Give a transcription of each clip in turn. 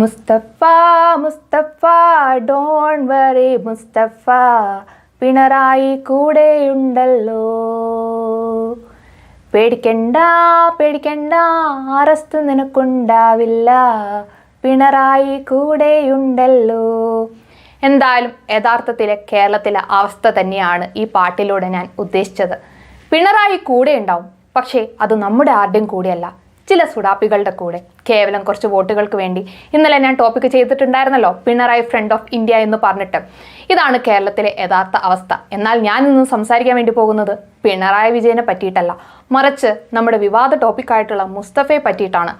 Mustafa Mustafa don't worry Mustafa Pinarayi കൂടെയുണ്ടല്ലോ. പേടിക്കണ്ട പേടിക്കണ്ട അറസ്റ്റ് നിനക്കുണ്ടാവില്ല. പിണറായി കൂടെയുണ്ടല്ലോ. എന്തായാലും യഥാർത്ഥത്തിലെ കേരളത്തിലെ അവസ്ഥ തന്നെയാണ് ഈ പാട്ടിലൂടെ ഞാൻ ഉദ്ദേശിച്ചത്. പിണറായി കൂടെ ഉണ്ടാവും പക്ഷേ അത് നമ്മുടെ ആരുടെയും കൂടെയല്ല. ചില സുഡാപ്പികളുടെ കൂടെ. കേവലം കുറച്ച് വോട്ടുകൾക്ക് വേണ്ടി. ഇന്നലെ ഞാൻ ടോപ്പിക്ക് ചെയ്തിട്ടുണ്ടായിരുന്നല്ലോ പിണറായി ഫ്രണ്ട് ഓഫ് ഇന്ത്യ എന്ന് പറഞ്ഞിട്ട്. ഇതാണ് കേരളത്തിലെ യഥാർത്ഥ അവസ്ഥ. എന്നാൽ ഞാൻ ഇന്ന് സംസാരിക്കാൻ വേണ്ടി പോകുന്നത് പിണറായി വിജയനെ പറ്റിയിട്ടല്ല. മറിച്ച് നമ്മുടെ വിവാദ ടോപ്പിക്കായിട്ടുള്ള മുസ്തഫയെ പറ്റിയിട്ടാണ്.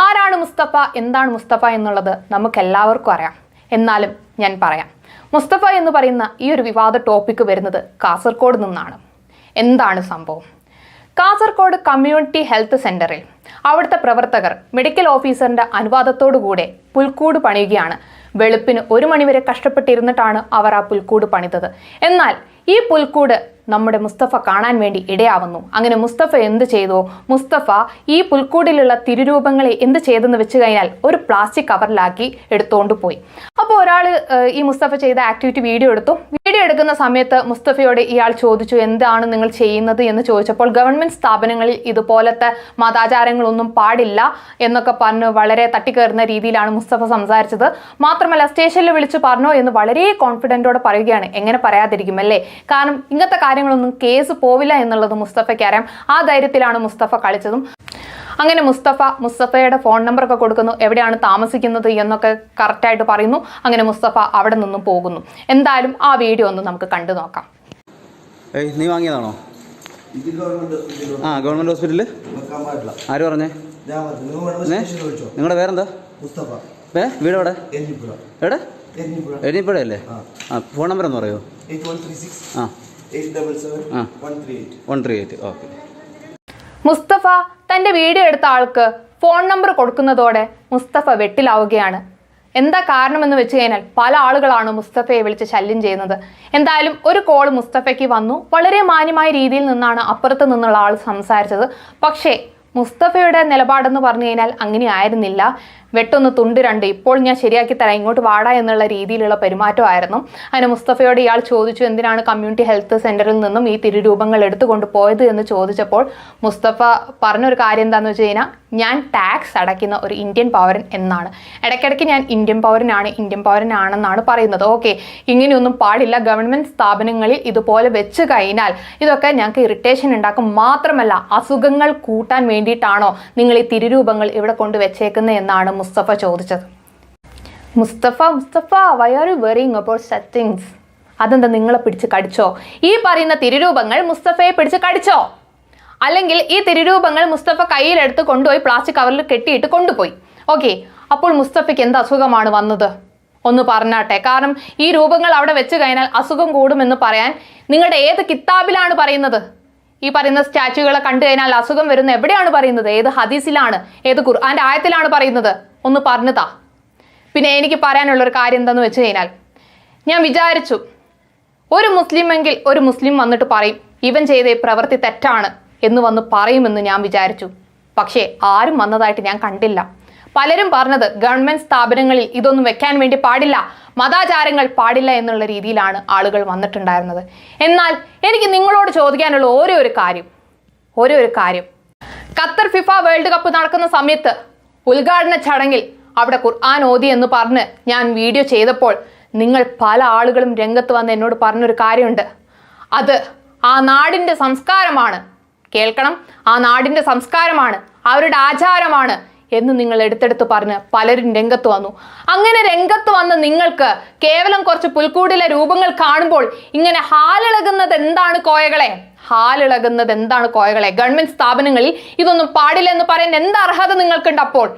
ആരാണ് മുസ്തഫ? എന്താണ് മുസ്തഫ എന്നുള്ളത് നമുക്ക് എല്ലാവർക്കും അറിയാം. എന്നാലും ഞാൻ പറയാം. മുസ്തഫ എന്ന് പറയുന്ന ഈ ഒരു വിവാദ ടോപ്പിക്ക് വരുന്നത് കാസർഗോഡ് നിന്നാണ്. എന്താണ് സംഭവം? കാസർഗോഡ് കമ്മ്യൂണിറ്റി ഹെൽത്ത് സെന്ററിൽ. അവിടുത്തെ പ്രവർത്തകർ മെഡിക്കൽ ഓഫീസറിന്റെ അനുവാദത്തോടുകൂടെ പുൽക്കൂട് പണിയുകയാണ്. വെളുപ്പിന് ഒരു മണിവരെ കഷ്ടപ്പെട്ടിരുന്നിട്ടാണ് അവർ ആ പുൽക്കൂട് പണിതത്. എന്നാൽ ഈ പുൽക്കൂട് നമ്മുടെ മുസ്തഫ കാണാൻ വേണ്ടി ഇടയാവുന്നു. അങ്ങനെ മുസ്തഫ എന്ത് ചെയ്തു? മുസ്തഫ ഈ പുൽക്കൂടിലുള്ള തിരുരൂപങ്ങളെ എന്ത് ചെയ്തെന്ന് വെച്ച് കഴിഞ്ഞാൽ ഒരു പ്ലാസ്റ്റിക് കവറിലാക്കി എടുത്തുകൊണ്ട് പോയി. ഒരാൾ ഈ മുസ്തഫ ചെയ്ത ആക്ടിവിറ്റി വീഡിയോ എടുത്തു. വീഡിയോ എടുക്കുന്ന സമയത്ത് മുസ്തഫയോട് ഇയാൾ ചോദിച്ചു എന്താണ് നിങ്ങൾ ചെയ്യുന്നത്? എന്ന് ചോദിച്ചപ്പോൾ ഗവൺമെന്റ് സ്ഥാപനങ്ങളിൽ ഇതുപോലത്തെ മതാചാരങ്ങളൊന്നും പാടില്ല എന്നൊക്കെ പറഞ്ഞ് വളരെ തട്ടിക്കയറുന്ന രീതിയിലാണ് മുസ്തഫ സംസാരിച്ചത്. മാത്രമല്ല സ്റ്റേഷനിൽ വിളിച്ച് പറഞ്ഞോ എന്ന് വളരെ കോൺഫിഡന്റോടെ പറയുകയാണ്. എങ്ങനെ പറയാതിരിക്കും അല്ലേ? കാരണം ഇങ്ങനത്തെ കാര്യങ്ങളൊന്നും കേസ് പോവില്ല എന്നുള്ളത് മുസ്തഫയ്ക്ക് അറിയാം. ആ ധൈര്യത്തിലാണ് മുസ്തഫ കളിച്ചതും. അങ്ങനെ മുസ്തഫ മുസ്തഫയുടെ ഫോൺ നമ്പറൊക്കെ കൊടുക്കുന്നു. എവിടെയാണ് താമസിക്കുന്നത് എന്നൊക്കെ കറക്റ്റായിട്ട് പറയുന്നു. അങ്ങനെ മുസ്തഫ അവിടെ നിന്നും പോകുന്നു. എന്തായാലും ആ വീഡിയോ ഒന്ന് നമുക്ക് കണ്ടു നോക്കാം. ഏയ് നീ വാങ്ങിയതാണോ? ആ ഗവൺമെന്റ് ഹോസ്പിറ്റലിൽ ആര് പറഞ്ഞേ? നിങ്ങളുടെ പേരെന്താ? മുസ്തഫ ഏ വീട് എവിടെ? എവിടെ? എരിഞ്ഞിപ്പുഴ എഴുതിപ്പുഴ അല്ലേ? ആ. ഫോൺ നമ്പർ ഒന്ന് പറയോ. ആ. One three eight okay. Mustafa തന്റെ വീഡിയോ എടുത്ത ആൾക്ക് ഫോൺ നമ്പർ കൊടുക്കുന്നതോടെ മുസ്തഫ വെട്ടിലാവുകയാണ്. എന്താ കാരണമെന്ന് വെച്ച് കഴിഞ്ഞാൽ പല ആളുകളാണ് മുസ്തഫയെ വിളിച്ച് ശല്യം ചെയ്യുന്നത്. എന്തായാലും ഒരു കോൾ മുസ്തഫയ്ക്ക് വന്നു. വളരെ മാന്യമായ രീതിയിൽ നിന്നാണ് അപ്പുറത്ത് നിന്നുള്ള ആൾ സംസാരിച്ചത്. പക്ഷേ മുസ്തഫയുടെ നിലപാടെന്ന് പറഞ്ഞു കഴിഞ്ഞാൽ അങ്ങനെ ആയിരുന്നില്ല. വെട്ടൊന്ന് തുണ്ട് രണ്ട്. ഇപ്പോൾ ഞാൻ ശരിയാക്കി തരാം. ഇങ്ങോട്ട് വാടാ എന്നുള്ള രീതിയിലുള്ള പെരുമാറ്റമായിരുന്നു. അതിന് മുസ്തഫയോട് ഇയാൾ ചോദിച്ചു എന്തിനാണ് കമ്മ്യൂണിറ്റി ഹെൽത്ത് സെന്ററിൽ നിന്നും ഈ തിരുരൂപങ്ങൾ എടുത്തുകൊണ്ട് പോയത് എന്ന് ചോദിച്ചപ്പോൾ മുസ്തഫ പറഞ്ഞൊരു കാര്യം എന്താണെന്ന് വെച്ച് കഴിഞ്ഞാൽ ഞാൻ ടാക്സ് അടയ്ക്കുന്ന ഒരു ഇന്ത്യൻ പൗരൻ എന്നാണ്. ഇടയ്ക്കിടയ്ക്ക് ഞാൻ ഇന്ത്യൻ പൗരനാണ് ഇന്ത്യൻ പൗരനാണെന്നാണ് പറയുന്നത്. ഓക്കെ ഇങ്ങനെയൊന്നും പാടില്ല. ഗവൺമെന്റ് സ്ഥാപനങ്ങളിൽ ഇതുപോലെ വെച്ച് കഴിഞ്ഞാൽ ഇതൊക്കെ ഞങ്ങൾക്ക് ഇറിറ്റേഷൻ ഉണ്ടാക്കും. മാത്രമല്ല അസുഖങ്ങൾ കൂട്ടാൻ വേണ്ടിയിട്ടാണോ നിങ്ങൾ ഈ തിരുരൂപങ്ങൾ ഇവിടെ കൊണ്ട് വെച്ചേക്കുന്നത് എന്നാണ് മുസ്തഫ ചോദിച്ചത്. Mustafa Mustafa why are you worrying about such things അതെന്താ നിങ്ങളെ പിടിച്ച് കടിച്ചോ? ഈ പറയുന്ന തിരുരൂപങ്ങൾ മുസ്തഫയെ പിടിച്ച് കടിച്ചോ? അല്ലെങ്കിൽ ഈ തിരുരൂപങ്ങൾ മുസ്തഫ കയ്യിലെടുത്ത് കൊണ്ടുപോയി പ്ലാസ്റ്റിക് കവറിൽ കെട്ടിയിട്ട് കൊണ്ടുപോയി. ഓക്കെ അപ്പോൾ മുസ്തഫയ്ക്ക് എന്ത് അസുഖമാണ് വന്നത്? ഒന്ന് പറഞ്ഞാട്ടെ. കാരണം ഈ രൂപങ്ങൾ അവിടെ വെച്ച് കഴിഞ്ഞാൽ അസുഖം കൂടുമെന്ന് പറയാൻ നിങ്ങളുടെ ഏത് കിതാബിലാണ് പറയുന്നത്? ഈ പറയുന്ന സ്റ്റാച്യൂകളെ കണ്ടു കഴിഞ്ഞാൽ അസുഖം വരുന്ന എവിടെയാണ് പറയുന്നത്? ഏത് ഹദീസിലാണ്? ഏത് ഖുർആന്റെ ആയത്തിലാണ് പറയുന്നത്? ഒന്ന് പറഞ്ഞതാ പിന്നെ എനിക്ക് പറയാനുള്ളൊരു കാര്യം എന്താന്ന് വെച്ച് കഴിഞ്ഞാൽ ഞാൻ വിചാരിച്ചു ഒരു മുസ്ലിമെങ്കിൽ ഒരു മുസ്ലിം വന്നിട്ട് പറയും ഇവൻ ചെയ്ത പ്രവൃത്തി തെറ്റാണ്. എന്ന് വന്ന് പറയുമെന്ന് ഞാൻ വിചാരിച്ചു. പക്ഷേ ആരും വന്നതായിട്ട് ഞാൻ കണ്ടില്ല. പലരും പറഞ്ഞത് ഗവൺമെന്റ് സ്ഥാപനങ്ങളിൽ ഇതൊന്നും വെക്കാൻ വേണ്ടി പാടില്ല മതാചാരങ്ങൾ പാടില്ല എന്നുള്ള രീതിയിലാണ് ആളുകൾ വന്നിട്ടുണ്ടായിരുന്നത്. എന്നാൽ എനിക്ക് നിങ്ങളോട് ചോദിക്കാനുള്ള ഓരോ ഒരു കാര്യം ഓരോ ഒരു കാര്യം. ഖത്തർ ഫിഫ വേൾഡ് കപ്പ് നടക്കുന്ന സമയത്ത് ഉദ്ഘാടന ചടങ്ങിൽ അവിടെ ഖുർആൻ ഓതി എന്ന് പറഞ്ഞ് ഞാൻ വീഡിയോ ചെയ്തപ്പോൾ നിങ്ങൾ പല ആളുകളും രംഗത്ത് വന്ന് എന്നോട് പറഞ്ഞൊരു കാര്യമുണ്ട്. അത് ആ നാടിന്റെ സംസ്കാരമാണ്. കേൾക്കണം. ആ നാടിന്റെ സംസ്കാരമാണ് അവരുടെ ആചാരമാണ് എന്ന് നിങ്ങൾ എടുത്തെടുത്ത് പറഞ്ഞ് പലരും രംഗത്ത് വന്നു. അങ്ങനെ രംഗത്ത് വന്ന് നിങ്ങൾക്ക് കേവലം കുറച്ച് പുൽക്കൂടിലെ രൂപങ്ങൾ കാണുമ്പോൾ ഇങ്ങനെ ഹാലിളകുന്നത് എന്താണ് കോയകളെ? ഹാലിളകുന്നത് എന്താണ് കോയകളെ? ഗവൺമെന്റ് സ്ഥാപനങ്ങളിൽ ഇതൊന്നും പാടില്ലെന്ന് പറയാൻ എന്ത് അർഹത നിങ്ങൾക്കുണ്ട് അപ്പോൾ?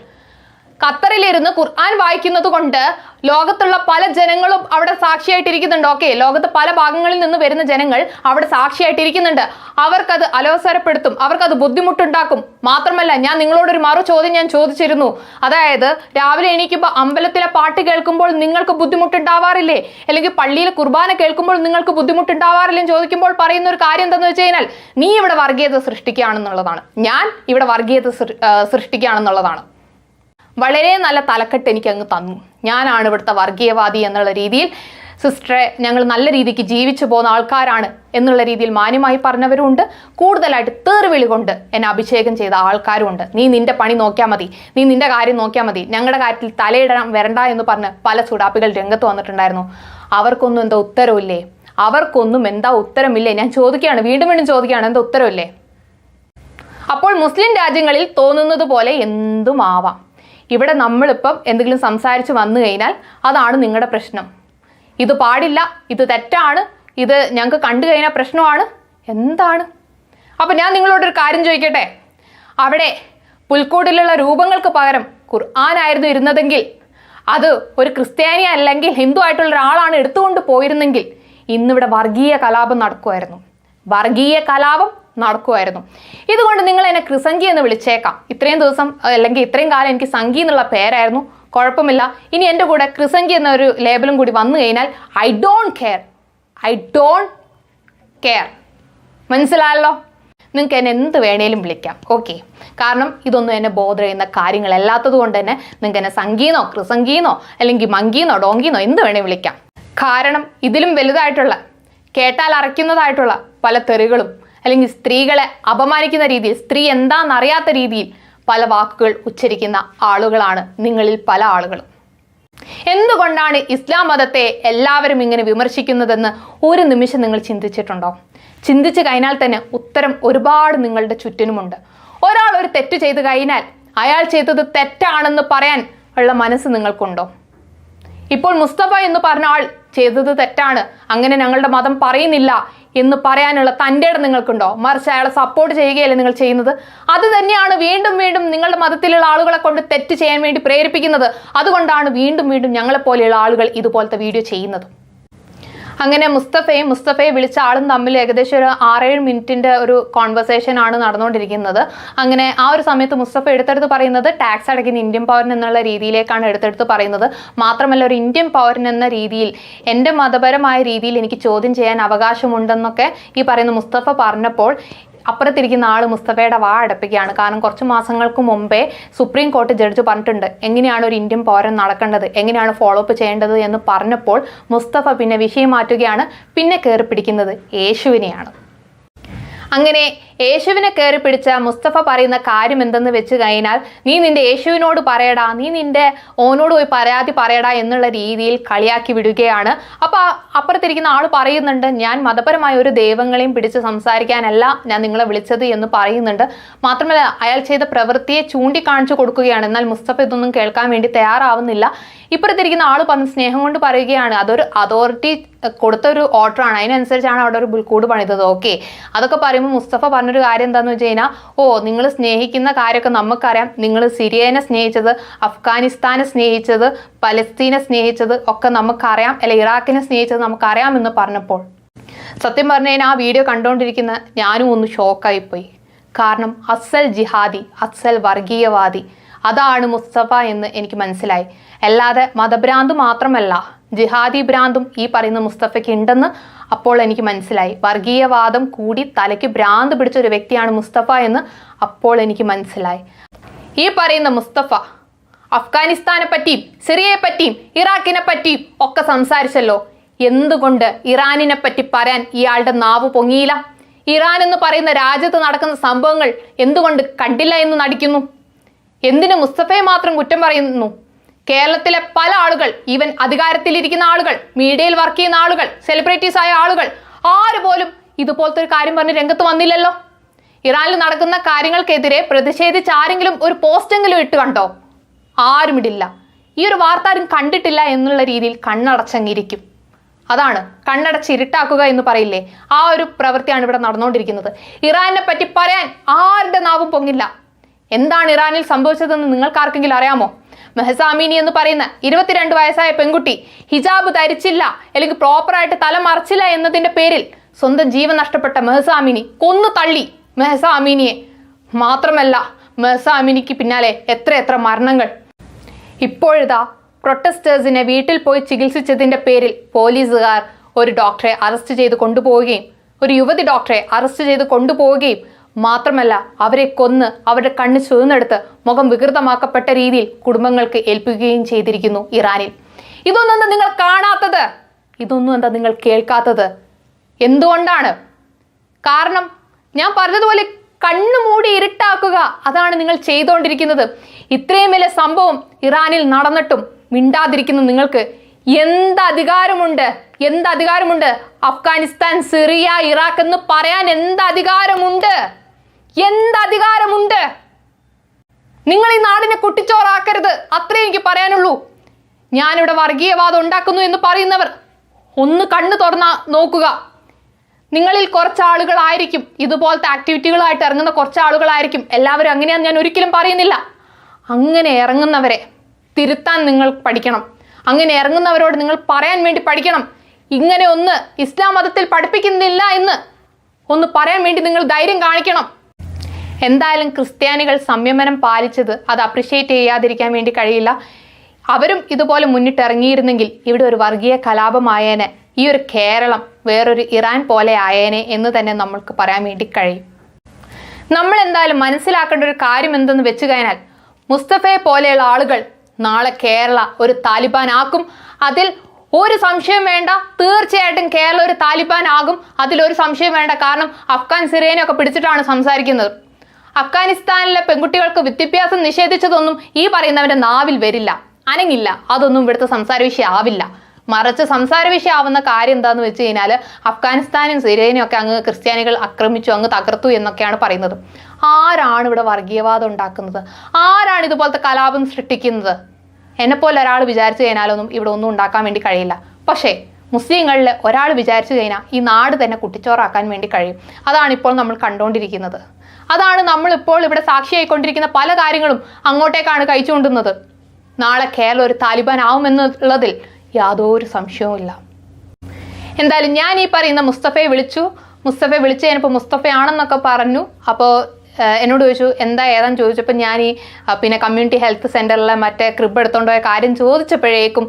ഖത്തറിലിരുന്ന് ഖുർആൻ വായിക്കുന്നത് കൊണ്ട് ലോകത്തുള്ള പല ജനങ്ങളും അവിടെ സാക്ഷിയായിട്ടിരിക്കുന്നുണ്ട്. ഓക്കെ ലോകത്ത് പല ഭാഗങ്ങളിൽ നിന്ന് വരുന്ന ജനങ്ങൾ അവിടെ സാക്ഷിയായിട്ടിരിക്കുന്നുണ്ട്. അവർക്കത് അലോസരപ്പെടുത്തും അവർക്കത് ബുദ്ധിമുട്ടുണ്ടാക്കും. മാത്രമല്ല ഞാൻ നിങ്ങളോടൊരു മറു ചോദ്യം ഞാൻ ചോദിച്ചിരുന്നു. അതായത് രാവിലെ എണീക്കുമ്പോൾ അമ്പലത്തിലെ പാട്ട് കേൾക്കുമ്പോൾ നിങ്ങൾക്ക് ബുദ്ധിമുട്ടുണ്ടാവാറില്ലേ? അല്ലെങ്കിൽ പള്ളിയിൽ കുർബാന കേൾക്കുമ്പോൾ നിങ്ങൾക്ക് ബുദ്ധിമുട്ടുണ്ടാവാറില്ലേ എന്ന് ചോദിക്കുമ്പോൾ പറയുന്ന ഒരു കാര്യം എന്താണെന്ന് വെച്ച് കഴിഞ്ഞാൽ നീ ഇവിടെ വർഗീയത സൃഷ്ടിക്കുകയാണെന്നുള്ളതാണ്. ഞാൻ ഇവിടെ വർഗീയത സൃഷ്ടിക്കുകയാണെന്നുള്ളതാണ്. വളരെ നല്ല തലക്കെട്ട് എനിക്ക് അങ്ങ് തന്നു. ഞാനാണ് ഇവിടുത്തെ വർഗീയവാദി എന്നുള്ള രീതിയിൽ സിസ്റ്ററെ ഞങ്ങൾ നല്ല രീതിക്ക് ജീവിച്ചു പോകുന്ന ആൾക്കാരാണ് എന്നുള്ള രീതിയിൽ മാന്യമായി പറഞ്ഞവരുമുണ്ട്. കൂടുതലായിട്ട് തേർവിളി കൊണ്ട് എന്നെ അഭിഷേകം ചെയ്ത ആൾക്കാരുമുണ്ട്. നീ നിന്റെ പണി നോക്കിയാൽ മതി. നീ നിന്റെ കാര്യം നോക്കിയാൽ മതി. ഞങ്ങളുടെ കാര്യത്തിൽ തലയിടാൻ വരണ്ട എന്ന് പറഞ്ഞ് പല സുഡാപ്പികൾ രംഗത്ത് വന്നിട്ടുണ്ടായിരുന്നു. അവർക്കൊന്നും എന്താ ഉത്തരവില്ലേ? അവർക്കൊന്നും എന്താ ഉത്തരമില്ലേ? ഞാൻ ചോദിക്കുകയാണ് വീണ്ടും വീണ്ടും ചോദിക്കുകയാണ് എന്താ ഉത്തരവില്ലേ? അപ്പോൾ മുസ്ലിം രാജ്യങ്ങളിൽ തോന്നുന്നത് പോലെ എന്തും ആവാം ഇവിടെ നമ്മളിപ്പം എന്തെങ്കിലും സംസാരിച്ച് വന്നു കഴിഞ്ഞാൽ അതാണ് നിങ്ങളുടെ പ്രശ്നം. ഇത് പാടില്ല ഇത് തെറ്റാണ് ഇത് ഞങ്ങൾക്ക് കണ്ടു കഴിഞ്ഞാൽ പ്രശ്നമാണ്. എന്താണ്? അപ്പം ഞാൻ നിങ്ങളോടൊരു കാര്യം ചോദിക്കട്ടെ? അവിടെ പുൽക്കൂടിലുള്ള രൂപങ്ങൾക്ക് പകരം ഖുർആാനായിരുന്നു ഇരുന്നതെങ്കിൽ അത് ഒരു ക്രിസ്ത്യാനി അല്ലെങ്കിൽ ഹിന്ദു ആയിട്ടുള്ള ഒരാളാണ് എടുത്തുകൊണ്ട് പോയിരുന്നെങ്കിൽ ഇന്നിവിടെ വർഗീയ കലാപം നടക്കുമായിരുന്നു. വർഗീയ കലാപം നടക്കുമായിരുന്നു. ഇതുകൊണ്ട് നിങ്ങൾ എന്നെ ക്രിസംഗി എന്ന് വിളിച്ചേക്കാം. ഇത്രയും ദിവസം അല്ലെങ്കിൽ ഇത്രയും കാലം എനിക്ക് സംഗി എന്നുള്ള പേരായിരുന്നു. കുഴപ്പമില്ല. ഇനി എന്റെ കൂടെ ക്രിസംഗി എന്നൊരു ലേബലും കൂടി വന്നു കഴിഞ്ഞാൽ I don't care I don't care മനസ്സിലായല്ലോ? നിങ്ങൾക്ക് എന്നെ എന്ത് വേണേലും വിളിക്കാം. ഓക്കെ. കാരണം ഇതൊന്നും എന്നെ ബോധ ചെയ്യുന്ന കാര്യങ്ങളല്ലാത്തത് കൊണ്ട് തന്നെ നിങ്ങൾക്ക് എന്നെ സംഗീന്നോ ക്രിസംഗീനോ അല്ലെങ്കിൽ മങ്കീന്നോ ഡോങ്കീന്നോ എന്ത് വേണേ വിളിക്കാം. കാരണം ഇതിലും വലുതായിട്ടുള്ള കേട്ടാൽ അറയ്ക്കുന്നതായിട്ടുള്ള പല തെറികളും അല്ലെങ്കിൽ സ്ത്രീകളെ അപമാനിക്കുന്ന രീതിയിൽ സ്ത്രീ എന്താണെന്നറിയാത്ത രീതിയിൽ പല വാക്കുകൾ ഉച്ചരിക്കുന്ന ആളുകളാണ് നിങ്ങളിൽ പല ആളുകളും. എന്തുകൊണ്ടാണ് ഇസ്ലാം മതത്തെ എല്ലാവരും ഇങ്ങനെ വിമർശിക്കുന്നതെന്ന് ഒരു നിമിഷം നിങ്ങൾ ചിന്തിച്ചിട്ടുണ്ടോ? ചിന്തിച്ചു കഴിഞ്ഞാൽ തന്നെ ഉത്തരം ഒരുപാട് നിങ്ങളുടെ ചുറ്റിനുമുണ്ട്. ഒരാൾ ഒരു തെറ്റ് ചെയ്തു കഴിഞ്ഞാൽ അയാൾ ചെയ്തത് തെറ്റാണെന്ന് പറയാൻ ഉള്ള മനസ്സ് നിങ്ങൾക്കുണ്ടോ? ഇപ്പോൾ മുസ്തഫ എന്ന് പറഞ്ഞ ആൾ ചെയ്തത് തെറ്റാണ്. അങ്ങനെ ഞങ്ങളുടെ മതം പറയുന്നില്ല എന്ന് പറയാനുള്ള തന്റെ ഇടം നിങ്ങൾക്കുണ്ടോ? മറിച്ച് അയാളെ സപ്പോർട്ട് ചെയ്യുകയല്ലേ നിങ്ങൾ ചെയ്യുന്നത്? അത് തന്നെയാണ് വീണ്ടും വീണ്ടും നിങ്ങളുടെ മതത്തിലുള്ള ആളുകളെ കൊണ്ട് തെറ്റ് ചെയ്യാൻ വേണ്ടി പ്രേരിപ്പിക്കുന്നത്. അതുകൊണ്ടാണ് വീണ്ടും വീണ്ടും ഞങ്ങളെപ്പോലെയുള്ള ആളുകൾ ഇതുപോലത്തെ വീഡിയോ ചെയ്യുന്നത്. അങ്ങനെ മുസ്തഫയും മുസ്തഫയെ വിളിച്ച ആളും തമ്മിൽ ഏകദേശം ഒരു ആറേഴ് മിനിറ്റിന്റെ ഒരു കോൺവെർസേഷൻ ആണ് നടന്നുകൊണ്ടിരിക്കുന്നത്. അങ്ങനെ ആ ഒരു സമയത്ത് മുസ്തഫ എടുത്തെടുത്ത് പറയുന്നത് ടാക്സ് അടയ്ക്കുന്ന ഇന്ത്യൻ പൗരൻ എന്നുള്ള രീതിയിലേക്കാണ് എടുത്തെടുത്ത് പറയുന്നത്. മാത്രമല്ല ഒരു ഇന്ത്യൻ പൗരൻ എന്ന രീതിയിൽ എന്റെ മതപരമായ രീതിയിൽ എനിക്ക് ചോദ്യം ചെയ്യാൻ അവകാശമുണ്ടെന്നൊക്കെ ഈ പറയുന്ന മുസ്തഫ പറഞ്ഞപ്പോൾ അപ്പുറത്തിരിക്കുന്ന ആൾ മുസ്തഫയുടെ വാ അടപ്പിക്കുകയാണ്. കാരണം കുറച്ച് മാസങ്ങൾക്ക് മുമ്പേ സുപ്രീം കോടതി ജഡ്ജ് പറഞ്ഞിട്ടുണ്ട് എങ്ങനെയാണ് ഒരു ഇന്ത്യൻ പൗരൻ നടക്കേണ്ടത്? എങ്ങനെയാണ് ഫോളോ അപ്പ് ചെയ്യേണ്ടത്? എന്ന് പറഞ്ഞപ്പോൾ മുസ്തഫ പിന്നെ വിഷയം മാറ്റുകയാണ് പിന്നെ കയറി പിടിക്കുന്നത് യേശുവിനെയാണ്. അങ്ങനെ യേശുവിനെ കയറി പിടിച്ച മുസ്തഫ പറയുന്ന കാര്യം എന്തെന്ന് വെച്ച് കഴിഞ്ഞാൽ നീ നിന്റെ യേശുവിനോട് പറയടാ നീ നിന്റെ ഓനോട് പോയി പരാതി പറയടാ എന്നുള്ള രീതിയിൽ കളിയാക്കി വിടുകയാണ്. അപ്പോൾ അപ്പുറത്തിരിക്കുന്ന ആൾ പറയുന്നുണ്ട് ഞാൻ മതപരമായ ഒരു ദൈവങ്ങളെയും പിടിച്ച് സംസാരിക്കാനല്ല ഞാൻ നിങ്ങളെ വിളിച്ചത് എന്ന് പറയുന്നുണ്ട്. മാത്രമല്ല അയാൾ ചെയ്ത പ്രവൃത്തിയെ ചൂണ്ടിക്കാണിച്ചു കൊടുക്കുകയാണ്. എന്നാൽ മുസ്തഫ ഇതൊന്നും കേൾക്കാൻ വേണ്ടി തയ്യാറാവുന്നില്ല. ഇപ്പുറത്തിരിക്കുന്ന ആൾ പറഞ്ഞ് സ്നേഹം കൊണ്ട് പറയുകയാണ് അതൊരു അതോറിറ്റി കൊടുത്ത ഒരു ഓർഡറാണ് അതിനനുസരിച്ചാണ് അവിടെ ഒരു പുൽക്കൂട് പണിതത്. ഓക്കെ അതൊക്കെ പറയുമ്പോൾ മുസ്തഫ പറഞ്ഞൊരു കാര്യം എന്താണെന്ന് വെച്ച് കഴിഞ്ഞാൽ ഓ നിങ്ങൾ സ്നേഹിക്കുന്ന കാര്യമൊക്കെ നമുക്കറിയാം. നിങ്ങൾ സിറിയനെ സ്നേഹിച്ചത് അഫ്ഗാനിസ്ഥാനെ സ്നേഹിച്ചത് പലസ്തീനെ സ്നേഹിച്ചത് ഒക്കെ നമുക്കറിയാം. അല്ലെ ഇറാഖിനെ സ്നേഹിച്ചത് നമുക്കറിയാം എന്ന് പറഞ്ഞപ്പോൾ. സത്യം പറഞ്ഞു കഴിഞ്ഞാൽ ആ വീഡിയോ കണ്ടുകൊണ്ടിരിക്കുന്ന ഞാനും ഒന്ന് ഷോക്കായിപ്പോയി കാരണം അസൽ ജിഹാദി അസൽ വർഗീയവാദി അതാണ് മുസ്തഫ എന്ന് എനിക്ക് മനസ്സിലായി. അല്ലാതെ മതഭ്രാന്ത് മാത്രമല്ല ജിഹാദി ഭ്രാന്തും ഈ പറയുന്ന മുസ്തഫയ്ക്ക് ഉണ്ടെന്ന് അപ്പോൾ എനിക്ക് മനസ്സിലായി. വർഗീയവാദം കൂടി തലയ്ക്ക് ഭ്രാന്ത് പിടിച്ച ഒരു വ്യക്തിയാണ് മുസ്തഫ എന്ന് അപ്പോൾ എനിക്ക് മനസ്സിലായി. ഈ പറയുന്ന മുസ്തഫ അഫ്ഗാനിസ്ഥാനെ പറ്റിയും സിറിയയെ പറ്റിയും ഇറാഖിനെ പറ്റിയും ഒക്കെ സംസാരിച്ചല്ലോ. എന്തുകൊണ്ട് ഇറാനിനെ പറ്റി പറയാൻ ഇയാളുടെ നാവ് പൊങ്ങിയില്ല? ഇറാൻ എന്ന് പറയുന്ന രാജ്യത്ത് നടക്കുന്ന സംഭവങ്ങൾ എന്തുകൊണ്ട് കണ്ടില്ല എന്ന് നടിക്കുന്നു? എന്തിനു മുസ്തഫയെ മാത്രം കുറ്റം പറയുന്നു? കേരളത്തിലെ പല ആളുകൾ ഈവൻ അധികാരത്തിലിരിക്കുന്ന ആളുകൾ മീഡിയയിൽ വർക്ക് ചെയ്യുന്ന ആളുകൾ സെലിബ്രിറ്റീസ് ആയ ആളുകൾ ആര് പോലും ഇതുപോലത്തെ ഒരു കാര്യം പറഞ്ഞ് രംഗത്ത് വന്നില്ലല്ലോ. ഇറാനിൽ നടക്കുന്ന കാര്യങ്ങൾക്കെതിരെ പ്രതിഷേധിച്ച് ആരെങ്കിലും ഒരു പോസ്റ്റെങ്കിലും ഇട്ട് കണ്ടോ? ആരും ഇടില്ല. ഈ ഒരു വാർത്ത ആരും കണ്ടിട്ടില്ല എന്നുള്ള രീതിയിൽ കണ്ണടച്ചങ്ങിരിക്കും. അതാണ് കണ്ണടച്ച് ഇരുട്ടാക്കുക എന്ന് പറയില്ലേ? ആ ഒരു പ്രവൃത്തിയാണ് ഇവിടെ നടന്നുകൊണ്ടിരിക്കുന്നത്. ഇറാനെ പറ്റി പറയാൻ ആരുടെ നാവും പൊങ്ങില്ല. എന്താണ് ഇറാനിൽ സംഭവിച്ചതെന്ന് നിങ്ങൾക്കാർക്കെങ്കിലും അറിയാമോ? മെഹസാമിനി എന്ന് പറയുന്ന ഇരുപത്തിരണ്ട് വയസ്സായ പെൺകുട്ടി ഹിജാബ് ധരിച്ചില്ല അല്ലെങ്കിൽ പ്രോപ്പറായിട്ട് തല മറച്ചില്ല എന്നതിന്റെ പേരിൽ സ്വന്തം ജീവൻ നഷ്ടപ്പെട്ട മെഹസാമിനി കൊന്നു തള്ളി മെഹസാമിനിയെ. മാത്രമല്ല മെഹസാമിനിക്ക് പിന്നാലെ എത്ര എത്ര മരണങ്ങൾ. ഇപ്പോഴിതാ പ്രൊട്ടസ്റ്റേഴ്സിനെ വീട്ടിൽ പോയി ചികിത്സിച്ചതിന്റെ പേരിൽ പോലീസുകാർ ഒരു ഡോക്ടറെ അറസ്റ്റ് ചെയ്ത് കൊണ്ടുപോവുകയും ഒരു യുവതി ഡോക്ടറെ അറസ്റ്റ് ചെയ്ത് കൊണ്ടുപോവുകയും മാത്രമല്ല അവരെ കൊന്ന് അവരുടെ കണ്ണ് ചുവന്നെടുത്ത് മുഖം വികൃതമാക്കപ്പെട്ട രീതിയിൽ കുടുംബങ്ങൾക്ക് ഏൽപ്പിക്കുകയും ചെയ്തിരിക്കുന്നു ഇറാനിൽ. ഇതൊന്നും എന്താ നിങ്ങൾ കാണാത്തത്? ഇതൊന്നും എന്താ നിങ്ങൾ കേൾക്കാത്തത്? എന്തുകൊണ്ടാണ്? കാരണം ഞാൻ പറഞ്ഞതുപോലെ കണ്ണു മൂടി ഇരുട്ടാക്കുക അതാണ് നിങ്ങൾ ചെയ്തുകൊണ്ടിരിക്കുന്നത് ഇത്രയും വലിയ സംഭവം ഇറാനിൽ നടന്നിട്ടും മിണ്ടാതിരിക്കുന്ന നിങ്ങൾക്ക്. എന്ത് അധികാരമുണ്ട്? എന്ത് അധികാരമുണ്ട്? അഫ്ഗാനിസ്ഥാൻ സിറിയ ഇറാഖ് എന്ന് പറയാൻ എന്ത് അധികാരമുണ്ട്? എന്ത് അധികാരമുണ്ട്? നിങ്ങൾ ഈ നാടിനെ കുട്ടിച്ചോറാക്കരുത്. അത്രേ എനിക്ക് പറയാനുള്ളൂ. ഞാനിവിടെ വർഗീയവാദം ഉണ്ടാക്കുന്നു എന്ന് പറയുന്നവർ ഒന്ന് കണ്ണു തുറന്ന നോക്കുക. നിങ്ങളിൽ കുറച്ച് ആളുകളായിരിക്കും ഇതുപോലത്തെ ആക്ടിവിറ്റികളായിട്ട് ഇറങ്ങുന്ന കുറച്ച് ആളുകളായിരിക്കും എല്ലാവരും അങ്ങനെയാന്ന് ഞാൻ ഒരിക്കലും പറയുന്നില്ല. അങ്ങനെ ഇറങ്ങുന്നവരെ തിരുത്താൻ നിങ്ങൾ പഠിക്കണം. അങ്ങനെ ഇറങ്ങുന്നവരോട് നിങ്ങൾ പറയാൻ വേണ്ടി പഠിക്കണം. ഇങ്ങനെ ഒന്ന് ഇസ്ലാം മതത്തിൽ പഠിപ്പിക്കുന്നില്ല എന്ന് ഒന്ന് പറയാൻ വേണ്ടി നിങ്ങൾ ധൈര്യം കാണിക്കണം. എന്തായാലും ക്രിസ്ത്യാനികൾ സംയമനം പാലിച്ചത് അത് അപ്രിഷ്യേറ്റ് ചെയ്യാതിരിക്കാൻ വേണ്ടി കഴിയില്ല. അവരും ഇതുപോലെ മുന്നിട്ടിറങ്ങിയിരുന്നെങ്കിൽ ഇവിടെ ഒരു വർഗീയ കലാപമായേനെ. ഈ ഒരു കേരളം വേറൊരു ഇറാൻ പോലെ ആയേനെ എന്ന് തന്നെ നമ്മൾക്ക് പറയാൻ വേണ്ടി കഴിയും. നമ്മൾ എന്തായാലും മനസ്സിലാക്കേണ്ട ഒരു കാര്യം എന്തെന്ന് വെച്ച് കഴിഞ്ഞാൽ മുസ്തഫയെ പോലെയുള്ള ആളുകൾ നാളെ കേരള ഒരു താലിബാൻ ആക്കും. അതിൽ ഒരു സംശയം വേണ്ട തീർച്ചയായിട്ടും കേരള ഒരു താലിബാൻ ആകും. അതിലൊരു സംശയം വേണ്ട. കാരണം അഫ്ഗാൻ സിറിയനെ ഒക്കെ പിടിച്ചിട്ടാണ് സംസാരിക്കുന്നത്. അഫ്ഗാനിസ്ഥാനിലെ പെൺകുട്ടികൾക്ക് വിദ്യാഭ്യാസം നിഷേധിച്ചതൊന്നും ഈ പറയുന്നവന്റെ നാവിൽ വരില്ല. അനങ്ങില്ല. അതൊന്നും ഇവിടുത്തെ സംസാര വിഷയമാവില്ല മറിച്ച് സംസാര വിഷയമാവുന്ന കാര്യം എന്താന്ന് വെച്ച് കഴിഞ്ഞാൽ അഫ്ഗാനിസ്ഥാനും സിറിയനും ഒക്കെ അങ്ങ് ക്രിസ്ത്യാനികൾ ആക്രമിച്ചു അങ്ങ് തകർത്തു എന്നൊക്കെയാണ് പറയുന്നത്. ആരാണ് ഇവിടെ വർഗീയവാദം ഉണ്ടാക്കുന്നത്? ആരാണ് ഇതുപോലത്തെ കലാപം സൃഷ്ടിക്കുന്നത്? എന്നെപ്പോലെ ഒരാൾ വിചാരിച്ചു കഴിഞ്ഞാലൊന്നും ഇവിടെ ഒന്നും ഉണ്ടാക്കാൻ വേണ്ടി കഴിയില്ല. പക്ഷേ മുസ്ലിങ്ങളിൽ ഒരാൾ വിചാരിച്ചു കഴിഞ്ഞാൽ ഈ നാട് തന്നെ കുട്ടിച്ചോറാക്കാൻ വേണ്ടി കഴിയും. അതാണ് ഇപ്പോൾ നമ്മൾ കണ്ടുകൊണ്ടിരിക്കുന്നത് അതാണ് നമ്മൾ ഇപ്പോൾ ഇവിടെ സാക്ഷിയായിക്കൊണ്ടിരിക്കുന്ന പല കാര്യങ്ങളും അങ്ങോട്ടേക്കാണ് കഴിച്ചുകൊണ്ടുന്നത്. നാളെ കേരളം ഒരു താലിബാൻ ആവുമെന്നുള്ളതിൽ യാതൊരു സംശയവുമില്ല എന്തായാലും ഞാൻ ഈ പറയുന്ന മുസ്തഫയെ വിളിച്ചു. മുസ്തഫയെ വിളിച്ച് കഴിഞ്ഞപ്പോൾ മുസ്തഫയാണെന്നൊക്കെ പറഞ്ഞു. അപ്പോൾ എന്നോട് ചോദിച്ചു എന്താ ഏതാന്ന്? ചോദിച്ചപ്പോൾ ഞാൻ ഈ പിന്നെ കമ്മ്യൂണിറ്റി ഹെൽത്ത് സെന്ററിലെ മറ്റേ ക്രിബ് എടുത്തോണ്ട് കാര്യം ചോദിച്ചപ്പോഴേക്കും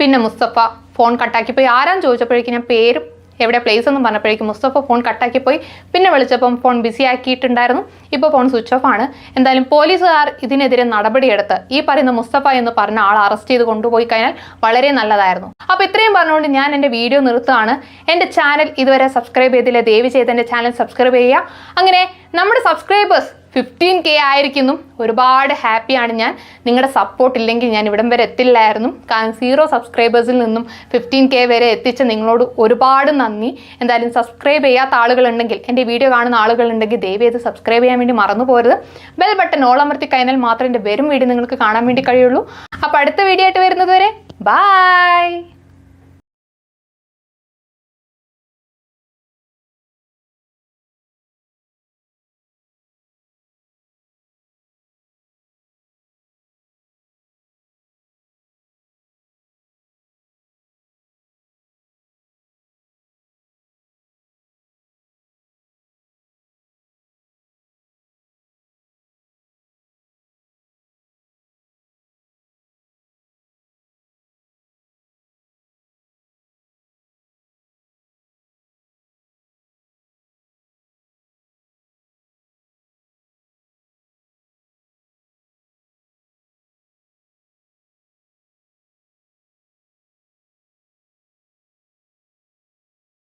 പിന്നെ മുസ്തഫ ഫോൺ കട്ടാക്കി പോയി ആരാന്ന് ചോദിച്ചപ്പോഴേക്കും ഞാൻ പേരും എവിടെ പ്ലേസ് എന്ന് പറഞ്ഞപ്പോഴേക്കും മുസ്തഫ ഫോൺ കട്ടാക്കി പോയി. പിന്നെ വിളിച്ചപ്പം ഫോൺ ബിസി ആക്കിയിട്ടുണ്ടായിരുന്നു. ഇപ്പോൾ ഫോൺ സ്വിച്ച് ഓഫ് ആണ്. എന്തായാലും പോലീസുകാർ ഇതിനെതിരെ നടപടിയെടുത്ത് ഈ പറയുന്ന മുസ്തഫ എന്ന് പറഞ്ഞ ആൾ അറസ്റ്റ് ചെയ്ത് കൊണ്ടുപോയി കഴിഞ്ഞാൽ വളരെ നല്ലതായിരുന്നു. അപ്പോൾ ഇത്രയും പറഞ്ഞുകൊണ്ട് ഞാൻ എന്റെ വീഡിയോ നിർത്തുകയാണ്. എന്റെ ചാനൽ ഇതുവരെ സബ്സ്ക്രൈബ് ചെയ്തില്ല ദയവ് ചെയ്ത് എന്റെ ചാനൽ സബ്സ്ക്രൈബ് ചെയ്യുക. അങ്ങനെ നമ്മുടെ സബ്സ്ക്രൈബേഴ്സ് ഫിഫ്റ്റീൻ കെ ആയിരിക്കുന്നു. ഒരുപാട് ഹാപ്പിയാണ് ഞാൻ. നിങ്ങളുടെ സപ്പോർട്ട് ഇല്ലെങ്കിൽ ഞാൻ ഇവിടം വരെ എത്തില്ലായിരുന്നു. കാരണം സീറോ സബ്സ്ക്രൈബേഴ്സിൽ നിന്നും ഫിഫ്റ്റീൻ കെ വരെ എത്തിച്ച നിങ്ങളോട് ഒരുപാട് നന്ദി. എന്തായാലും സബ്സ്ക്രൈബ് ചെയ്യാത്ത ആളുകളുണ്ടെങ്കിൽ എന്റെ വീഡിയോ കാണുന്ന ആളുകളുണ്ടെങ്കിൽ ദയവ് ചെയ്ത് സബ്സ്ക്രൈബ് ചെയ്യാൻ വേണ്ടി മറന്നു പോരുത്. ബെൽ ബട്ടൺ ഓൾ അമർത്തി കഴിഞ്ഞാൽ മാത്രമേ എന്റെ വരും വീഡിയോ നിങ്ങൾക്ക് കാണാൻ വേണ്ടി കഴിയുള്ളൂ. അപ്പോൾ അടുത്ത വീഡിയോ ആയിട്ട് വരുന്നത് വരെ ബായ്